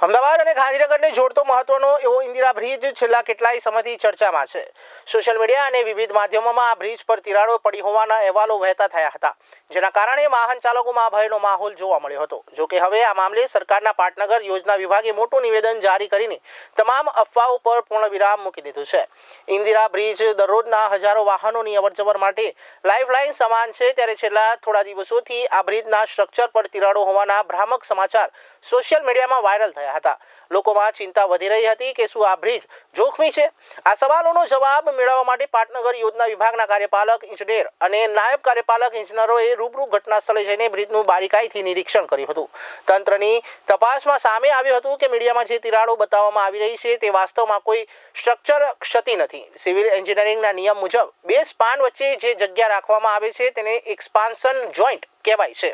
અમદાવાદ અને ગાંધીનગરને જોડતો મહત્વનો એવો ઇન્દિરા બ્રિજ છેલ્લા કેટલાય સમયથી ચર્ચામાં છે. સોશિયલ મીડિયા અને વિવિધ માધ્યમોમાં આ બ્રિજ પર તિરાડો પડી હોવાના અહેવાલો વહેતા થયા હતા, જેના કારણે વાહન ચાલકોમાં ભયનો માહોલ જોવા મળ્યો હતો. જોકે હવે આ મામલે સરકારના પાટનગર યોજના વિભાગે મોટું નિવેદન જારી કરીને તમામ અફવાઓ પર પૂર્ણ વિરામ મૂકી દીધું છે. ઇન્દિરા બ્રિજ દરરોજના હજારો વાહનોની અવરજવર માટે લાઇફલાઇન સમાન છે. ત્યારે છેલ્લા થોડા દિવસોથી આ બ્રિજના સ્ટ્રક્ચર પર તિરાડો હોવાના ભ્રામક સમાચાર સોશિયલ મીડિયામાં વાયરલ થયા હતા. લોકોમાં ચિંતા વધી રહી હતી કે શું આ બ્રિજ જોખમી છે? આ સવાલોનો જવાબ મેળવવા માટે પાટનગર યોજના વિભાગના કાર્યપાલક ઇજનેર અને નાયબ કાર્યપાલક ઇજનેરોએ રૂબરૂ ઘટના સ્થળે જઈને બ્રિજનું બારીકાઈથી નિરીક્ષણ કર્યું હતું. તંત્રની તપાસમાં સામે આવ્યું હતું કે મીડિયામાં જે તિરાડો બતાવવામાં આવી રહી છે તે વાસ્તવમાં કોઈ સ્ટ્રક્ચર ક્ષતિ નથી. સિવિલ એન્જિનિયરિંગના નિયમ મુજબ બે સ્પાન વચ્ચે જે જગ્યા રાખવામાં આવે છે તેને એક્સપાન્શન જોઈન્ટ કહેવાય છે.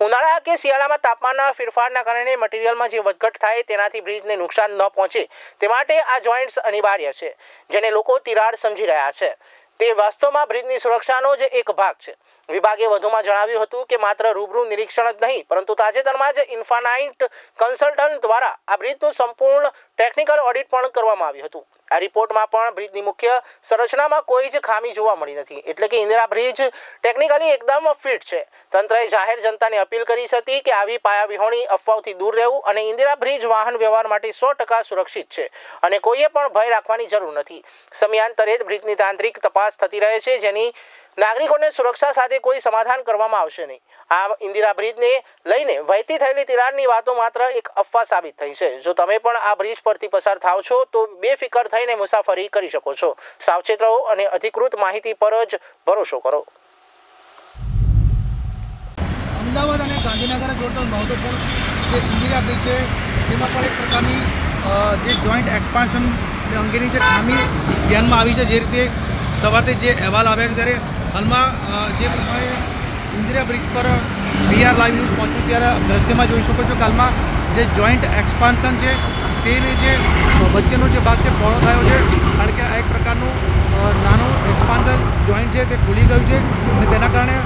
ઉનાળા કે શિયાળામાં તાપમાનના ફેરફારના કારણે મટીરિયલમાં જે વધઘટ થાય તેનાથી બ્રિજને નુકસાન ન પહોંચે, તે માટે આ જોઈન્ટ્સ અનિવાર્ય છે, જેને લોકો તિરાડ સમજી રહ્યા છે. તે વાસ્તવમાં બ્રિજની સુરક્ષાનો જ એક ભાગ છે. વિભાગે વધુમાં જણાવ્યું હતું કે માત્ર રૂબરૂ નિરીક્ષણ જ નહીં, પરંતુ તાજેતરમાં જ ઇન્ફાનાઇટ કન્સલ્ટન્ટ દ્વારા આ બ્રિજનું સંપૂર્ણ ટેકનિકલ ઓડિટ પણ કરવામાં આવ્યું હતું. આ રિપોર્ટમાં પણ બ્રિજની મુખ્ય સંરચનામાં કોઈ જ ખામી જોવા મળી નથી. એટલે કે ઇન્દિરા બ્રિજ ટેકનિકલી એકદમ ફિટ છે. તંત્રએ જાહેર જનતાને અપીલ કરી હતી કે આવી પાયા વિહોણી અફવાઓથી દૂર રહેવું અને ઇન્દિરા બ્રિજ વાહન વ્યવહાર માટે સો ટકા સુરક્ષિત છે અને કોઈએ પણ ભય રાખવાની જરૂર નથી. સમયાંતરે બ્રિજની તાંત્રિક તપાસ થતી રહે છે, જેની નાગરિકોને સુરક્ષા સાથે કોઈ સમાધાન કરવામાં આવશે નહીં. આ ઇન્દિરા બ્રિજને લઈને વહેતી થયેલી તિરાડની વાતો માત્ર એક અફવા સાબિત થઈ છે. જો તમે પણ આ બ્રિજ પરથી પસાર થાવ છો, તો બેફિકર થઈને મુસાફરી કરી શકો છો. સાવચેત રહો અને અધિકૃત માહિતી પર જ ભરોસો કરો. અમદાવાદ અને ગાંધીનગર જોડતો મહત્વપૂર્ણ જે ઇન્દિરા બ્રિજ છે, તેમાં પણ એક પ્રકારની જે જોઈન્ટ એક્સપાન્શન અંગેની જે ખામી ધ્યાનમાં આવી છે, જે રીતે સવારથી જે અહેવાલ આવ્યા છે, ત્યારે હાલમાં જે પ્રમાણે ઇન્દિરા બ્રિજ પર બીઆર લાઈવ ન્યૂઝ પહોંચ્યું ત્યારે દ્રશ્યમાં જોઈ શકો છો કે હાલમાં જે જોઈન્ટ એક્સપાન્શન છે, તેની જે વચ્ચેનો જે ભાગ છે, પહોળો થયો છે. કારણ કે આ એક પ્રકારનું નાનું એક્સપાન્શન જોઈન્ટ છે, તે ખુલી ગયું છે અને તેના કારણે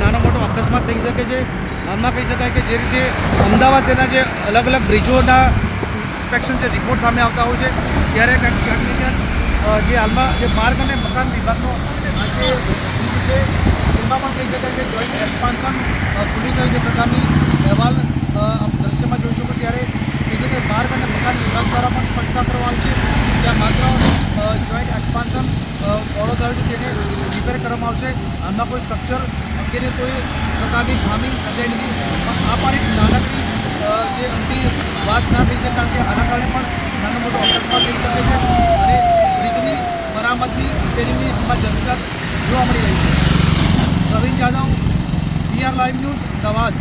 નાનો મોટો અકસ્માત થઈ શકે છે. હાલમાં કહી શકાય કે જે રીતે અમદાવાદ શહેરના જે અલગ અલગ બ્રિજોના ઇન્સ્પેક્શન છે રિપોર્ટ સામે આવતા હોય છે, ત્યારે ક્યાંક જે હાલમાં જે માર્ગ અને મકાન વિભાગનો આ જે છે. તેમાં પણ કહી શકાય કે જોઈન્ટ એક્સપાન્શન ખુલી ગયું જે પ્રકારની અહેવાલ દ્રશ્યમાં જોઈ શકો ત્યારે કે જે કે માર્ગ અને મકાન વિભાગ દ્વારા પણ સ્પષ્ટતા કરવામાં આવી છે. જ્યાં માત્ર જોઈન્ટ એક્સપાન્શન ફોલો થયું છે તેને રિપેર કરવામાં આવશે. આમાં કોઈ સ્ટ્રક્ચર અંગેની કોઈ પ્રકારની ખામી સર્જાઈ નથી. પણ આ પણ એક નાનકડી જે અંતિ વાત ના થઈ છે કારણ કે આના કારણે પણ નાનો મોટો અકસ્માત થઈ શકે છે. અને બ્રિજની મરામતની રિપેરિંગની આમાં જરૂરિયાત જોવા મળી રહી છે. Praveen Jadav PR live news Ahmedabad.